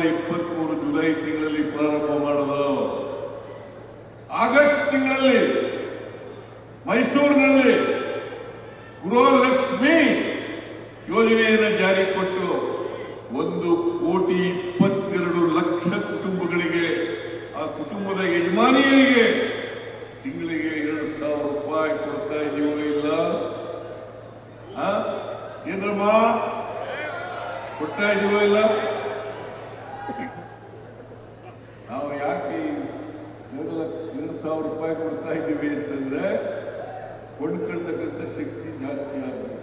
ಸಾವಿರದ ಇಪ್ಪತ್ಮೂರು ಜುಲೈ ತಿಂಗಳಲ್ಲಿ ಪ್ರಾರಂಭ ಮಾಡೋದು. ಆಗಸ್ಟ್ ತಿಂಗಳಲ್ಲಿ ಮೈಸೂರಿನಲ್ಲಿ ಗೃಹಲಕ್ಷ್ಮಿ ಯೋಜನೆಯನ್ನು ಜಾರಿ ಕೊಟ್ಟು ಒಂದು ಕೋಟಿ ಇಪ್ಪತ್ತೆರಡು ಲಕ್ಷ ಕುಟುಂಬಗಳಿಗೆ ಆ ಕುಟುಂಬದ ಯಜಮಾನಿಯರಿಗೆ ತಿಂಗಳಿಗೆ ಎರಡು ಸಾವಿರ ರೂಪಾಯಿ ಕೊಡ್ತಾ ಇದೀವೋ ಇಲ್ಲ ಆ? ಏನ್ರಮ್ಮ ಕೊಡ್ತಾ ಇದೀವೋ ಇಲ್ಲ ನಾವು ಯಾಕೆ ಮೂರು ಎರಡು ಸಾವಿರ ರೂಪಾಯಿ ಕೊಡ್ತಾ ಇದ್ದೀವಿ ಅಂತಂದ್ರೆ ಕೊಂಡ್ಕೊಳ್ತಕ್ಕಂಥ ಶಕ್ತಿ ಜಾಸ್ತಿ ಆಗಬೇಕು.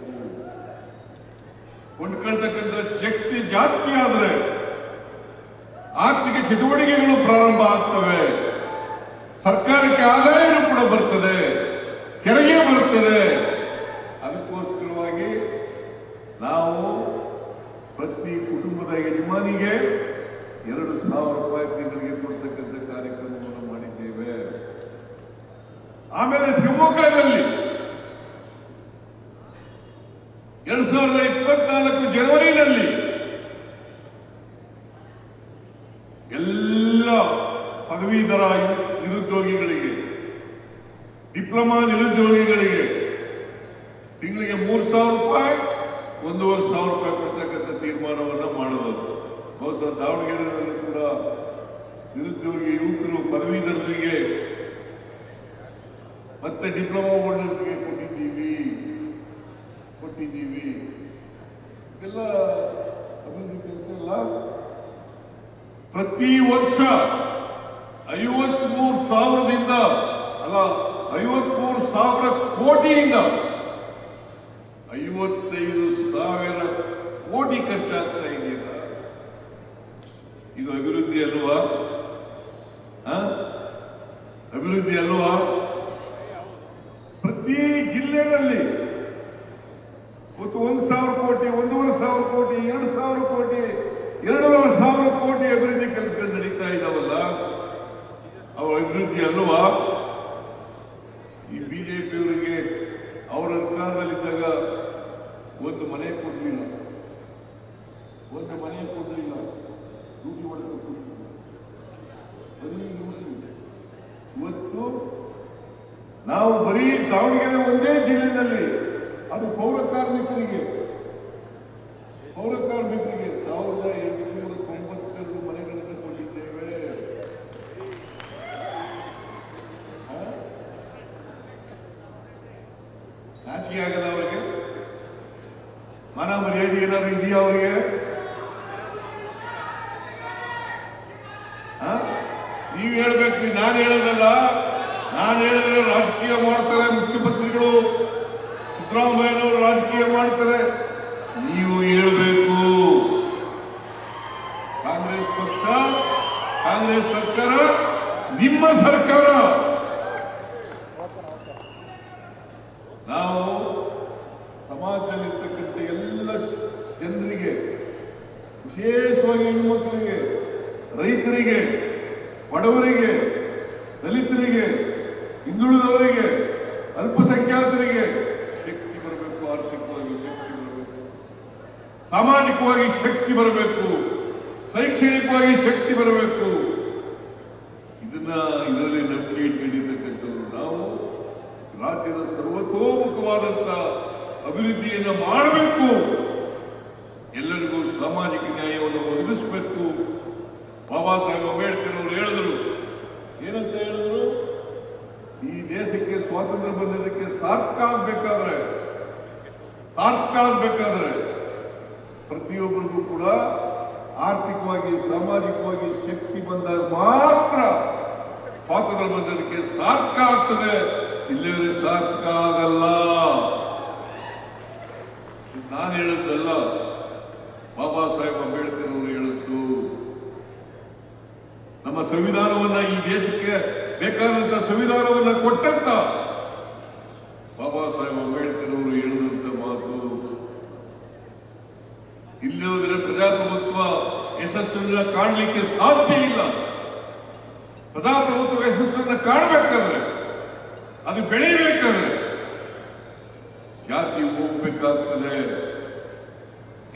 ಕೊಂಡ್ಕೊಳ್ತಕ್ಕಂಥ ಶಕ್ತಿ ಜಾಸ್ತಿ ಆದ್ರೆ ಆರ್ಥಿಕ ಚಟುವಟಿಕೆಗಳು ಪ್ರಾರಂಭ ಆಗ್ತವೆ. ಸರ್ಕಾರಕ್ಕೆ ಆದಾಯನೂ ಕೂಡ ಬರ್ತದೆ. ತೆರಿಗೆ ಬರುತ್ತದೆ. ಅದಕ್ಕೋಸ್ಕರವಾಗಿ ನಾವು ಪ್ರತಿ ಕುಟುಂಬದ ಯಜಮಾನಿಗೆ ಎರಡು ಸಾವಿರ ರೂಪಾಯಿ ತಿಂಗಳಿಗೆ ಕೊಡ್ತಕ್ಕಂಥ ಕಾರ್ಯಕ್ರಮವನ್ನು ಮಾಡಿದ್ದೇವೆ. ಆಮೇಲೆ ಶಿವಮೊಗ್ಗದಲ್ಲಿ ಎರಡ್ ಸಾವಿರದ ಇಪ್ಪತ್ನಾಲ್ಕು ಜನವರಿನಲ್ಲಿ ಎಲ್ಲ ಪದವೀಧರ ನಿರುದ್ಯೋಗಿಗಳಿಗೆ, ಡಿಪ್ಲೊಮಾ ನಿರುದ್ಯೋಗಿಗಳಿಗೆ ತಿಂಗಳಿಗೆ ಮೂರು ಸಾವಿರ ರೂಪಾಯಿ, ಒಂದೂವರೆ ಸಾವಿರ ರೂಪಾಯಿ ಬಹುಶಃ ದಾವಣಗೆರೆಯಲ್ಲಿ ಕೂಡ ನಿರುದ್ಯೋಗಿ ಯುವಕರು ಪದವೀಧರರಿಗೆ ಮತ್ತೆ ಡಿಪ್ಲೊಮಾ ಹೋಲ್ಡರ್ಸ್ಗೆ ಕೊಟ್ಟಿದ್ದೀವಿ. ಕೊಟ್ಟಿದ್ದೀವಿ. ಎಲ್ಲ ಅಭಿವೃದ್ಧಿ ಕೆಲಸ ಎಲ್ಲ ಪ್ರತಿ ವರ್ಷ ಐವತ್ಮೂರು ಸಾವಿರದಿಂದ ಅಲ್ಲ, ಐವತ್ಮೂರು ಸಾವಿರ ಕೋಟಿಯಿಂದ ಐವತ್ತೈದು ಸಾವಿರ ಕೋಟಿ ಖರ್ಚಾಗ್ತಾ ಇದೆಯಲ್ಲ ಇದು ಅಭಿವೃದ್ಧಿ ಅಲ್ವಾ? ಅಭಿವೃದ್ಧಿ ಅಲ್ವಾ? ಪ್ರತಿ ಜಿಲ್ಲೆಯಲ್ಲಿ ಇವತ್ತು ಒಂದು ಸಾವಿರ ಕೋಟಿ, ಒಂದೂವರೆ ಸಾವಿರ ಕೋಟಿ, ಎರಡು ಸಾವಿರ ಕೋಟಿ, ಎರಡೂವರೆ ಸಾವಿರ ಕೋಟಿ ಅಭಿವೃದ್ಧಿ ಕೆಲಸಗಳು ನಡೀತಾ ಇದಾವಲ್ಲ? ಅವ ಅಭಿವೃದ್ಧಿ ಅಲ್ವಾ? ಈ ಬಿಜೆಪಿಯವರಿಗೆ ಅವರ ಅಧಿಕಾರದಲ್ಲಿದ್ದಾಗ ಒಂದು ಮನೆ ಕೊಡಲಿಲ್ಲ. ಒಂದು ಮನೆ ಕೊಡಲಿಲ್ಲ. ದುಡ್ಡು ಹೊಡೆದು ಕೊಡಲಿಲ್ಲ ಇವತ್ತು ನಾವು ಬರೀ ದಾವಣಗೆರೆ ಒಂದೇ ಜಿಲ್ಲೆಯಲ್ಲಿ ಅದು ಪೌರ ಕಾರ್ಮಿಕರಿಗೆ ಪೌರ ಕಾರ್ಮಿಕರಿಗೆ ಸಾವಿರದ ಎಂಟುನೂರ ತೊಂಬತ್ತೆರಡು ಮನೆಗಳನ್ನು ಕೊಟ್ಟಿದ್ದೇವೆ? ನಾಚಿಕೆ ಆಗಲ್ಲ ಅವರಿಗೆ? ಮನ ಮರ್ಯಾದೆ ಏನಾದ್ರು ಇದೆಯಾ ಅವರಿಗೆ ನೀವು ಹೇಳ್ಬೇಕ್ರಿ ನಾನು ಹೇಳೋದಲ್ಲ. ನಾನು ಹೇಳಿದ್ರೆ ರಾಜಕೀಯ ಮಾಡ್ತಾರೆ ಮುಖ್ಯಮಂತ್ರಿಗಳು. ಸಿದ್ದರಾಮಯ್ಯನವರು ರಾಜಕೀಯ ಮಾಡ್ತಾರೆ. ನೀವು ಹೇಳಬೇಕು. ಕಾಂಗ್ರೆಸ್ ಪಕ್ಷ, ಕಾಂಗ್ರೆಸ್ ಸರ್ಕಾರ, ನಿಮ್ಮ ಸರ್ಕಾರ. ನಾವು ಸಮಾಜದಲ್ಲಿರ್ತಕ್ಕಂಥ ಎಲ್ಲ ಜನರಿಗೆ, ವಿಶೇಷವಾಗಿ ಹೆಣ್ಮಕ್ಳಿಗೆ ರೈತರಿಗೆ, ಬಡವರಿಗೆ ದಲಿತರಿಗೆ ಹಿಂದುಳಿದವರಿಗೆ ಅಲ್ಪಸಂಖ್ಯಾತರಿಗೆ ಶಕ್ತಿ ಬರಬೇಕು ಆರ್ಥಿಕವಾಗಿ ಶಕ್ತಿ ಬರಬೇಕು ಸಾಮಾಜಿಕವಾಗಿ ಶಕ್ತಿ ಬರಬೇಕು ಶೈಕ್ಷಣಿಕವಾಗಿ ಶಕ್ತಿ ಬರಬೇಕು. ಇದನ್ನ ಇದರಲ್ಲಿ ನಂಬಿಕೆ ಇಟ್ಕೊಂಡಿರ್ತಕ್ಕಂಥವ್ರು ನಾವು ರಾಜ್ಯದ ಸರ್ವತೋಮುಖವಾದಂತ ಅಭಿವೃದ್ಧಿಯನ್ನು ಮಾಡಬೇಕು. ಎಲ್ಲರಿಗೂ ಸಾಮಾಜಿಕ ನ್ಯಾಯವನ್ನು ಒದಗಿಸಬೇಕು. ಬಾಬಾ ಸಾಹೇಬ್ ಅಂಬೇಡ್ಕರ್ ಅವರು ಹೇಳಿದರು. ಏನಂತ ಹೇಳಿದ್ರು? ಈ ದೇಶಕ್ಕೆ ಸ್ವಾತಂತ್ರ್ಯ ಬಂದಿದ್ದಕ್ಕೆ ಸಾರ್ಥಕ ಆಗ್ಬೇಕಾದ್ರೆ ಸಾರ್ಥಕ ಆಗ್ಬೇಕಾದ್ರೆ ಪ್ರತಿಯೊಬ್ಬರಿಗೂ ಕೂಡ ಆರ್ಥಿಕವಾಗಿ, ಸಾಮಾಜಿಕವಾಗಿ ಶಕ್ತಿ ಬಂದಾಗ ಮಾತ್ರ ಪಾತ್ರಗಳು ಬಂದದಕ್ಕೆ ಸಾರ್ಥಕ ಆಗ್ತದೆ. ಇಲ್ಲಿವರೆ ಸಾರ್ಥಕ ಆಗಲ್ಲ. ನಾನು ಹೇಳಿದ್ದಲ್ಲ ಬಾಬಾ ಸಾಹೇಬ್ ಅಂಬೇಡ್ಕರ್ ಅವರು ಹೇಳಿದ್ದು, ನಮ್ಮ ಸಂವಿಧಾನವನ್ನ ಈ ದೇಶಕ್ಕೆ ಬೇಕಾದಂತ ಸಂವಿಧಾನವನ್ನ ಕೊಟ್ಟಂತ ಬಾಬಾ ಸಾಹೇಬ್ ಅಂಬೇಡ್ಕರ್ ಅವರು ಹೇಳಿದಂತ ಮಾತು ಇಲ್ಲದ್ರೆ ಪ್ರಜಾಪ್ರಭುತ್ವ ಯಶಸ್ಸನ್ನ ಕಾಣಲಿಕ್ಕೆ ಸಾಧ್ಯ ಇಲ್ಲ. ಪ್ರಜಾಪ್ರಭುತ್ವ ಯಶಸ್ಸನ್ನ ಕಾಣಬೇಕಾದ್ರೆ, ಅದು ಬೆಳೀಬೇಕಾದ್ರೆ ಜಾತಿ ಹೋಗ್ಬೇಕಾಗ್ತದೆ.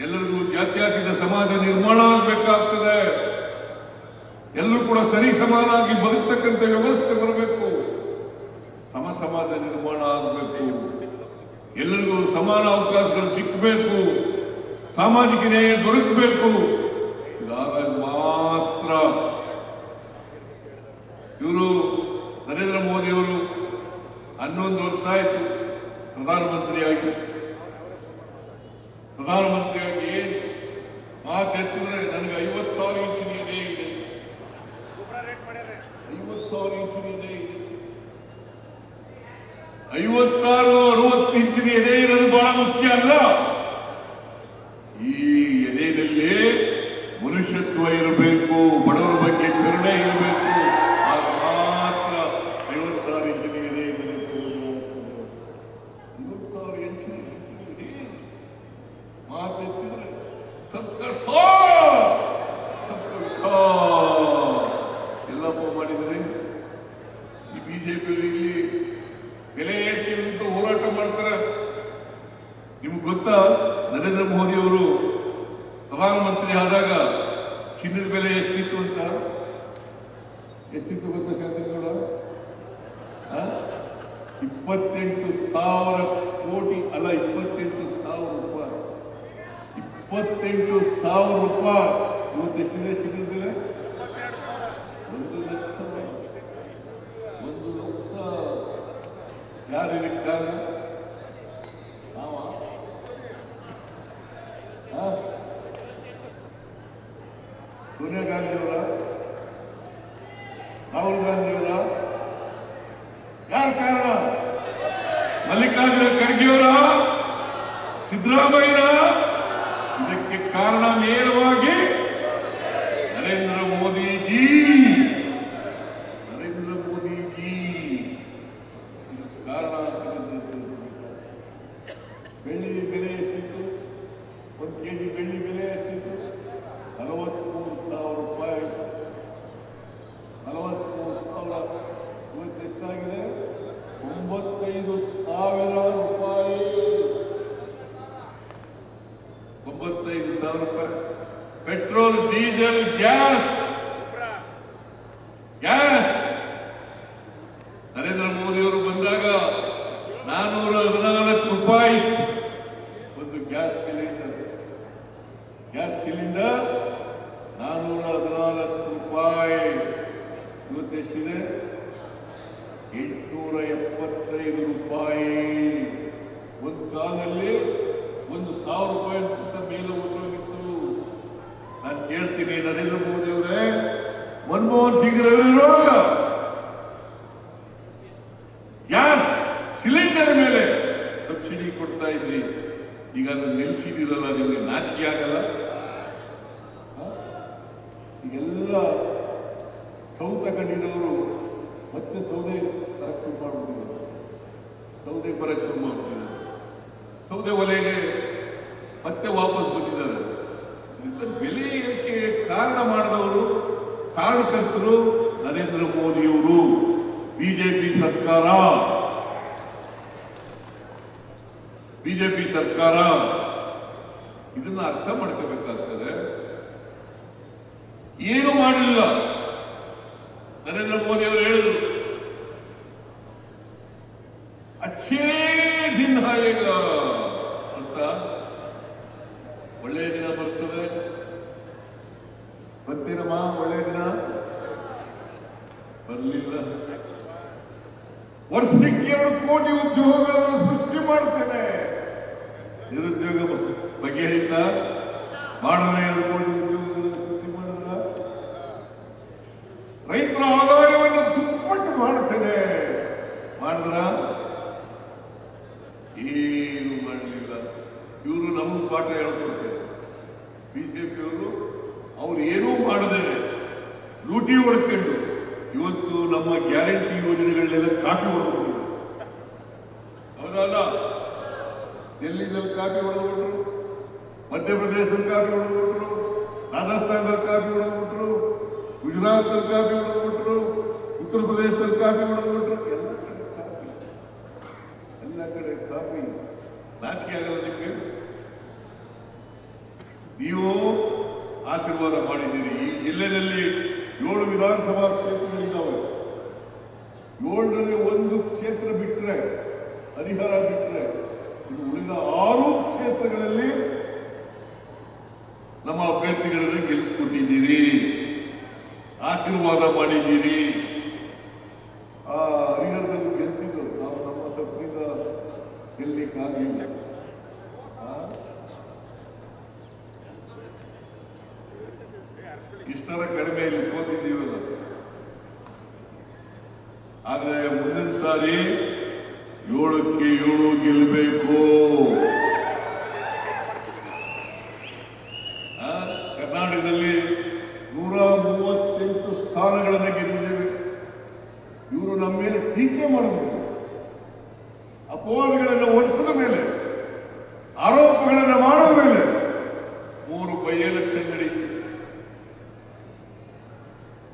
ಎಲ್ಲರಿಗೂ ಜಾತ್ಯಾತೀತ ಸಮಾಜ ನಿರ್ಮಾಣ ಆಗ್ಬೇಕಾಗ್ತದೆ. ಸರಿ ಸಮಾನಾಗಿ ಬದುಕ್ತಕ್ಕಂಥ ವ್ಯವಸ್ಥೆ ಬರಬೇಕು. ಸಮ ಸಮಾಜ ನಿರ್ಮಾಣ ಆಗಬೇಕು. ಎಲ್ಲರಿಗೂ ಸಮಾನ ಅವಕಾಶಗಳು ಸಿಕ್ಕಬೇಕು ಸಾಮಾಜಿಕ ನ್ಯಾಯ ದೊರಕಬೇಕು. ಇದಾದಾಗ ಮಾತ್ರ. ಇವರು ನರೇಂದ್ರ ಮೋದಿಯವರು ಹನ್ನೊಂದು ವರ್ಷ ಆಯಿತು ಪ್ರಧಾನಮಂತ್ರಿಯಾಗಿ. ಪ್ರಧಾನಮಂತ್ರಿಯಾಗಿ ಏನು ಮಾತು ಎತ್ತಿದ್ರೆ ನನಗೆ ಐವತ್ತು ಸಾವಿರ ಇಂಚಿನ ಇದೆ. ಇದೆ ಐವತ್ತು ಸಾವಿರ ಇಂಚಿನ ಇದೆ. ಇದೆ ಐವತ್ತಾರು, ಅರವತ್ತು ಇಂಚಿನ ಇದೆ ಇರೋದು ಬಹಳ ಮುಖ್ಯ ಅಲ್ಲ ಈ ಎದೆಯಲ್ಲಿ ಮನುಷ್ಯತ್ವ ಇರಬೇಕು ಬಡವರ ಬಗ್ಗೆ ಕರುಣೆ ಇರಬೇಕು ಆಗ ಮಾತ್ರ ಐವತ್ತಾರು ಇಂಚಿನ ಎದೆ ಇರಬೇಕು ಐವತ್ತಾರು ಇಂಚಿನ ಇಂಚಿನ ಎದೆ ಮಾತೆತ್ತಿದ್ರೆ ಸಪ್ತ ಸಪ್ತ ವಿಕಾಸ್ ಎಲ್ಲಪ್ಪ ಮಾಡಿದರೆ ಈ ಬಿಜೆಪಿಯವರು ಇಲ್ಲಿ ಬೆಲೆ ಏರಿಕೆ ವಿರುದ್ಧ ಹೋರಾಟ ಮಾಡ್ತಾರೆ ನಿಮ್ಗೆ ಗೊತ್ತಾ ನರೇಂದ್ರ ಮೋದಿ ಅವರು ಪ್ರಧಾನಮಂತ್ರಿ ಆದಾಗ ಚಿನ್ನದ ಬೆಲೆ ಎಷ್ಟಿತ್ತು ಅಂತ ಎಷ್ಟಿತ್ತು ಗೊತ್ತಾ ಶಾಂತಿಗೌಡ ಆ? ಇಪ್ಪತ್ತೆಂಟು ಸಾವಿರ ಕೋಟಿ ಅಲ್ಲ, ಇಪ್ಪತ್ತೆಂಟು ಸಾವಿರ ರೂಪಾಯಿ. ಇಪ್ಪತ್ತೆಂಟು ಸಾವಿರ ರೂಪಾಯಿ. ಇವತ್ತು ಎಷ್ಟಿದೆ ಚಿನ್ನದ ಬೆಲೆ? ಒಂದು ಲಕ್ಷ. ಒಂದು ಲಕ್ಷ. ಯಾರು ಕಾರಣ? ಸೋನಿಯಾ ಗಾಂಧಿ ಅವರ? ರಾಹುಲ್ ಗಾಂಧಿ ಅವರ? ಯಾರು ಕಾರಣ? ಮಲ್ಲಿಕಾರ್ಜುನ ಖರ್ಗೆ ಅವರ, ಸಿದ್ದರಾಮಯ್ಯನ. ಇದಕ್ಕೆ ಕಾರಣ ನೇರವಾಗಿ ನರೇಂದ್ರ ಮೋದಿಜಿ ನರೇಂದ್ರ ಮೋದಿಜಿ ಕಾರಣ ಬೆಳ್ಳಿ ಬೆಲೆ ಎಷ್ಟಿತ್ತು? ಒಂದು ಕೆ ಜಿ ಬೆಳ್ಳಿ ಬೆಲೆ ಎಷ್ಟಿತ್ತು? ನಲವತ್ಮೂರು ಸಾವಿರ ರೂಪಾಯಿ. ನಲವತ್ಮೂರು ಸಾವಿರ. ಇವತ್ತು ಎಷ್ಟಾಗಿದೆ ಒಂಬತ್ತೈದು ಸಾವಿರ ರೂಪಾಯಿ ಒಂಬತ್ತೈದು ಸಾವಿರ ರೂಪಾಯಿ petrol diesel gas gas Narendra ಮೋದಿಯವರು ಬಂದಾಗ ನಾನೂರ ಹದಿನಾಲ್ಕು ರೂಪಾಯಿ ಒಂದು ಗ್ಯಾಸ್ ಸಿಲಿಂಡರ್ ಗ್ಯಾಸ್ ಸಿಲಿಂಡರ್ ನಾನೂರ ಹದಿನಾಲ್ಕು ರೂಪಾಯಿ. ಇವತ್ತೆಷ್ಟಿದೆ ಎಂಟುನೂರ ಎಪ್ಪತ್ತೈದು ರೂಪಾಯಿ. ಒಂದು ಕಾಲದಲ್ಲಿ ಒಂದು ಸಾವಿರ ರೂಪಾಯಿ ಮೇಲೆ ಹೋಗಿತ್ತು ನಾನು ಕೇಳ್ತೀನಿ ನರೇಂದ್ರ ಮೋದಿ ಅವರೇ. ಮನಮೋಹನ್ ಸಿಂಗ್ ಇರುವಾಗ ಗ್ಯಾಸ್ ಸಿಲಿಂಡರ್ ಮೇಲೆ ಸಬ್ಸಿಡಿ ಕೊಡ್ತಾ ಇದ್ರಿ. ಈಗ ಅದನ್ನು ನಿಲ್ಸಿದಿರಲ್ಲ ನಿಮಗೆ ನಾಚಿಕೆ ಆಗಲ್ಲ? ಈಗೆಲ್ಲ ಸ್ಟವ್ ತಗೊಂಡಿದ್ದವರು ಮತ್ತೆ ಸೌದೆ ಬರಕ್ಕೆ ಶುರು ಮಾಡ್ಬಿಟ್ಟಿದ್ದಾರೆ. ಸೌದೆ ಬರಕ್ಕೆ ಶುರು ಮಾಡ್ಬಿಟ್ಟಿದ್ದಾರೆ. ಸೌದೆ ಒಲೆಗೆ ಮತ್ತೆ ವಾಪಸ್ ಬಂದಿದ್ದಾರೆ. ಬೆಲೆ ಏರಿಕೆ ಕಾರಣ ಮಾಡಿದವರು ಕಾರಣಕರ್ತರು ನರೇಂದ್ರ ಮೋದಿಯವರು. ಬಿಜೆಪಿ ಸರ್ಕಾರ. ಬಿಜೆಪಿ ಸರ್ಕಾರ. ಇದನ್ನ ಅರ್ಥ ಮಾಡ್ಕೋಬೇಕಾಗ್ತದೆ. ಏನು ಮಾಡಲಿಲ್ಲ ನರೇಂದ್ರ ಮೋದಿ ಅವರು ಹೇಳಿದ್ರು ಅಚ್ಚೇ ದಿನ ಆಯೇಗ ಅಂತ ಒಳ್ಳೆಯ ದಿನ ಬರ್ತದೆ ಬಂತೇನಮ್ಮ ಒಳ್ಳೆಯ ದಿನ ಬರಲಿಲ್ಲ ವರ್ಷಕ್ಕೆ ಎರಡು ಕೋಟಿ ಉದ್ಯೋಗಗಳನ್ನು ಸೃಷ್ಟಿ ಮಾಡ್ತೇನೆ ನಿರುದ್ಯೋಗ ಬ- ಬಗೆಹರಿತ ಮಾಡೋಣ ಎರಡು ಕೋಟಿ ಉದ್ಯೋಗಗಳನ್ನು ಸೃಷ್ಟಿ ಮಾಡಿದ್ರ ರೈತರ ಆದಾಯವನ್ನು ದುಪ್ಪಟ್ಟು ಮಾಡ್ತೇನೆ ಮಾಡಿದ್ರ ಏನು ಮಾಡಲಿಲ್ಲ ಇವರು ನಮಗೆ ಪಾಠ ಹೇಳ್ಕೊಡ್ತಾರೆ ಬಿಜೆಪಿಯವರು ಅವ್ರು ಏನೂ ಮಾಡದೇನೆ ಲೂಟಿ ಹೊಡ್ಕೊಂಡು ಇವತ್ತು ನಮ್ಮ ಗ್ಯಾರಂಟಿ ಯೋಜನೆಗಳನ್ನೆಲ್ಲ ಕಾಪಿ ಹೊಡೆದ್ಬಿಟ್ಟಿದ್ದಾರೆ ಹೌದಲ್ಲ ಡೆಲ್ಲಿನಲ್ಲಿ ಕಾಪಿ ಹೊಡೆದ್ಬಿಟ್ರು ಮಧ್ಯಪ್ರದೇಶದಲ್ಲಿ ಕಾಪಿ ಹೊಡೆದ್ಬಿಟ್ರು ರಾಜಸ್ಥಾನದಲ್ಲಿ ಕಾಪಿ ಹೊಡೆದ್ಬಿಟ್ರು, ಗುಜರಾತ್ನಲ್ಲಿ ಕಾಪಿ ಹೊಡೆದ್ಬಿಟ್ರು, ಉತ್ತರ ಪ್ರದೇಶದಲ್ಲಿ ಕಾಪಿ ಹೊಡೆದ್ಬಿಟ್ರು, ಎಲ್ಲ ಕಡೆ ಕಾಪಿ ಎಲ್ಲ ಕಡೆ ಕಾಪಿ ನಾಚಿಕೆ ಆಗಲ್ಲ ನಿಮಗೆ? ನೀವು ಆಶೀರ್ವಾದ ಮಾಡಿದ್ದೀರಿ. ಈ ಜಿಲ್ಲೆಯಲ್ಲಿ ಏಳು ವಿಧಾನಸಭಾ ಕ್ಷೇತ್ರಗಳಿದ್ದಾವೆ ಏಳರಲ್ಲಿ ಒಂದು ಕ್ಷೇತ್ರ ಬಿಟ್ಟರೆ ಹರಿಹರ ಬಿಟ್ಟರೆ ಇನ್ನು ಉಳಿದ ಆರು ಕ್ಷೇತ್ರಗಳಲ್ಲಿ ನಮ್ಮ ಅಭ್ಯರ್ಥಿಗಳನ್ನು ಗೆಲ್ಲಿಸ್ಕೊಟ್ಟಿದ್ದೀರಿ. ಆಶೀರ್ವಾದ ಮಾಡಿದ್ದೀರಿ. ಕರ್ನಾಟಕದಲ್ಲಿ ನೂರ ಮೂವತ್ತೆಂಟು ಸ್ಥಾನಗಳನ್ನು ಗೆದ್ದಿದ್ದೇವೆ. ಇವರು ನಮ್ಮ ಮೇಲೆ ಟೀಕೆ ಮಾಡಬಹುದು ಅಪವಾದಗಳನ್ನು ಹೊರಿಸಿದ ಮೇಲೆ, ಆರೋಪಗಳನ್ನು ಮಾಡುವ ಮೇಲೆ ಮೂರು ಬೈ ಎಲೆಕ್ಷನ್ ನಡೀತು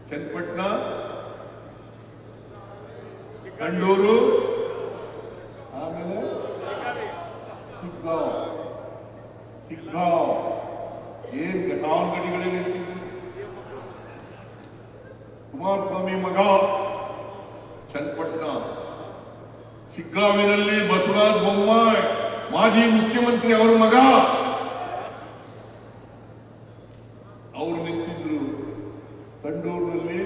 ಚನ್ನಪಟ್ಟಣ, ಕಂಡೂರು, ಆಮೇಲೆ ಸಿಗ್ಗಾಂವ್. ಸಿಗ್ಗಾಂವ್. ಏನ್ ಘಟಾನುಘಟಿಗಳೇ ನಿಂತಿದ್ರು? ಕುಮಾರಸ್ವಾಮಿ ಮಗ, ಚನ್ನಪಟ್ಟಣ. ಸಿಗ್ಗಾವಿನಲ್ಲಿ ಬಸವರಾಜ್ ಬೊಮ್ಮಾಯಿ, ಮಾಜಿ ಮುಖ್ಯಮಂತ್ರಿ ಅವರ ಮಗ. ಅವರು ನಿಂತಿದ್ರು. ಸಂಡೂರಿನಲ್ಲಿ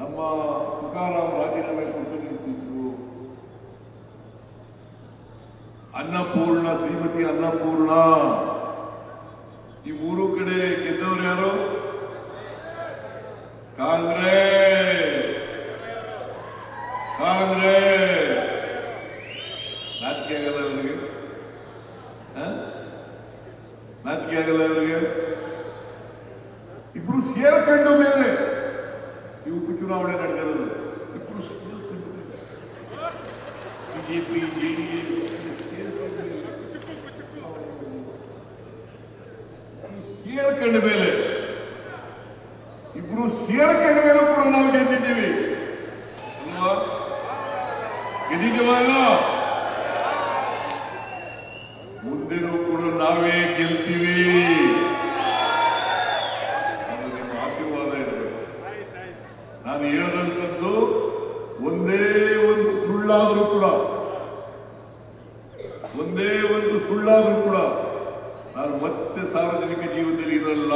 ನಮ್ಮ ತುಕಾರಾಮ್ ರಾಜೀನಾಮೆ ಕೊಟ್ಟು ನಿಂತಿದ್ರು. ಅನ್ನಪೂರ್ಣ, ಶ್ರೀಮತಿ ಅನ್ನಪೂರ್ಣ. ಈ ಮೂರು ಕಡೆ ಗೆದ್ದವ್ರು ಯಾರು? ಕಾಂಗ್ರೆಸ್. ಕಾಂಗ್ರೆಸ್. ನಾಚಿಕೆ ಆಗಲ್ಲ ಅವರಿಗೆ? ನಾಚಿಕೆ ಆಗಲ್ಲ ಅವರಿಗೆ? ಇಬ್ರು ಸೇರ್ಕೊಂಡು ಮೇಲೆ ಈ ಉಪಚುನಾವಣೆ ನಡೆದಿರೋದು. ಇಬ್ರು ಸೇರ್ಕೊಂಡು ಮೇಲೆ. ಬಿಜೆಪಿ ಜೆಡಿಎಸ್ ಸೇರ್ಕೊಂಡ ಮೇಲೆ. ಇಬ್ರು ಸೇರ್ಕೊಂಡ ಮೇಲೆ ಕೂಡ ನಾವು ಗೆದ್ದಿದ್ದೀವಿ. ಅಲ್ವಾ? ಗೆದ್ದಿದ್ದೀವಲ್ಲ? ಮುಂದಿನೂ ಕೂಡ ನಾವೇ ಗೆಲ್ತೀವಿ. ಆಶೀರ್ವಾದ ನಾನು ಹೇಳಿದಂಥದ್ದು ಒಂದೇ ಒಂದು ಸುಳ್ಳಾದರೂ ಕೂಡ, ಒಂದೇ ಒಂದು ಸುಳ್ಳಾದರೂ ಕೂಡ ನಾನು ಮತ್ತೆ ಸಾರ್ವಜನಿಕ ಜೀವನದಲ್ಲಿ ಇರಲ್ಲ.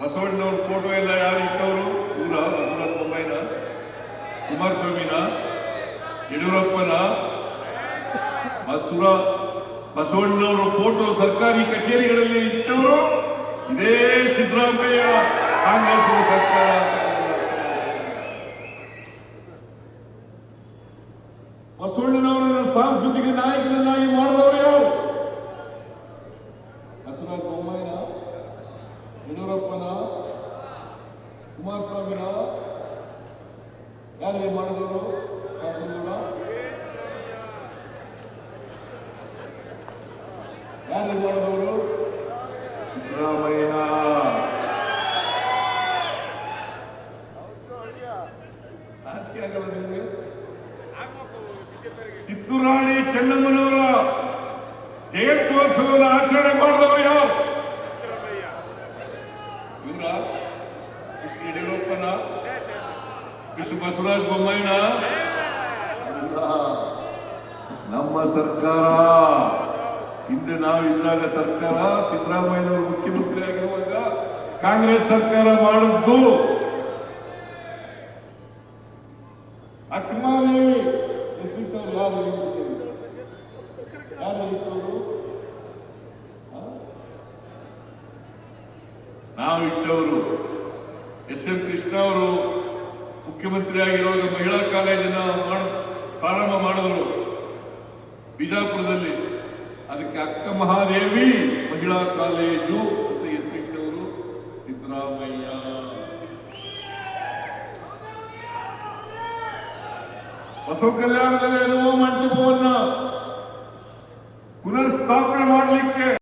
ಬಸವಣ್ಣವ್ರ ಫೋಟೋ ಎಲ್ಲ ಯಾರು ಇಟ್ಟವರು? ಇವರ ಬಸವರಾಜ ಬೊಮ್ಮಾಯಿನ? ಕುಮಾರಸ್ವಾಮಿನ? ಯಡಿಯೂರಪ್ಪನ? ಬಸುರ ಬಸವಣ್ಣವರ ಫೋಟೋ ಸರ್ಕಾರಿ ಕಚೇರಿಗಳಲ್ಲಿ ಇಟ್ಟವರು ಇದೇ ಸಿದ್ದರಾಮಯ್ಯ ಕಾಂಗ್ರೆಸ್ ಸರ್ಕಾರ ಬಸವಣ್ಣನವರನ್ನ ಸಾಂಸ್ಕೃತಿಕ ನಾಯಕರನ್ನಾಗಿ ಮಾಡಿದವರು ಯಾರು ಬಸವರಾಜ ಬೊಮ್ಮಾಯಿನ ಯಡಿಯೂರಪ್ಪನ ಕುಮಾರಸ್ವಾಮಿನ ಯಾರಿಗೆ ಮಾಡಿದವರು ಕಾಂಗ್ರೆಸ್ನವರ? ಯಾರಿಗೆ ಮಾಡಿದವರು ಸಿದ್ದರಾಮಯ್ಯ ನಾಚಿಕೆ ಆಗಲ್ಲ ನಿಮಗೆ ಕಿತ್ತೂರಾಣಿ ಚೆನ್ನಮ್ಮನವರ ಜಯಂತ್ಯೋತ್ಸವವನ್ನು ಆಚರಣೆ ಮಾಡಿದವರು ಯಾರು ಇವರ ಶ್ರೀ ಯಡಿಯೂರಪ್ಪನ ವಿಶ್ವ ಬಸವರಾಜ ಬೊಮ್ಮಯ್ಯ. ನಮ್ಮ ಸರ್ಕಾರ ಹಿಂದೆ ನಾವು ಇದ್ದಾಗ ಸರ್ಕಾರ ಸಿದ್ದರಾಮಯ್ಯನವರು ಮುಖ್ಯಮಂತ್ರಿ ಆಗಿರುವಾಗ ಕಾಂಗ್ರೆಸ್ ಸರ್ಕಾರ ಮಾಡಿದ್ದು ಅವ್ರು ಯಾರು? ಯಾರು ಇಟ್ಟವರು ನಾವು ಇಟ್ಟವರು ಎಸ್ ಎಂ ಕೃಷ್ಣ ಅವರು ಮುಖ್ಯಮಂತ್ರಿ ಆಗಿರುವಾಗ ಮಹಿಳಾ ಕಾಲೇಜನ್ನ ಮಾಡ ಪ್ರಾರಂಭ ಮಾಡಿದ್ರು. ಬಿಜಾಪುರದಲ್ಲಿ. ಅದಕ್ಕೆ ಅಕ್ಕ ಮಹಾದೇವಿ ಮಹಿಳಾ ಕಾಲೇಜು ಅಂತ ಹೆಸರಿಟ್ಟವರು ಸಿದ್ದರಾಮಯ್ಯ. ಬಸವ ಕಲ್ಯಾಣದಲ್ಲಿ ಅನುಭವ ಮಂಟಪವನ್ನ ಪುನರ್ ಸ್ಥಾಪನೆ ಮಾಡಲಿಕ್ಕೆ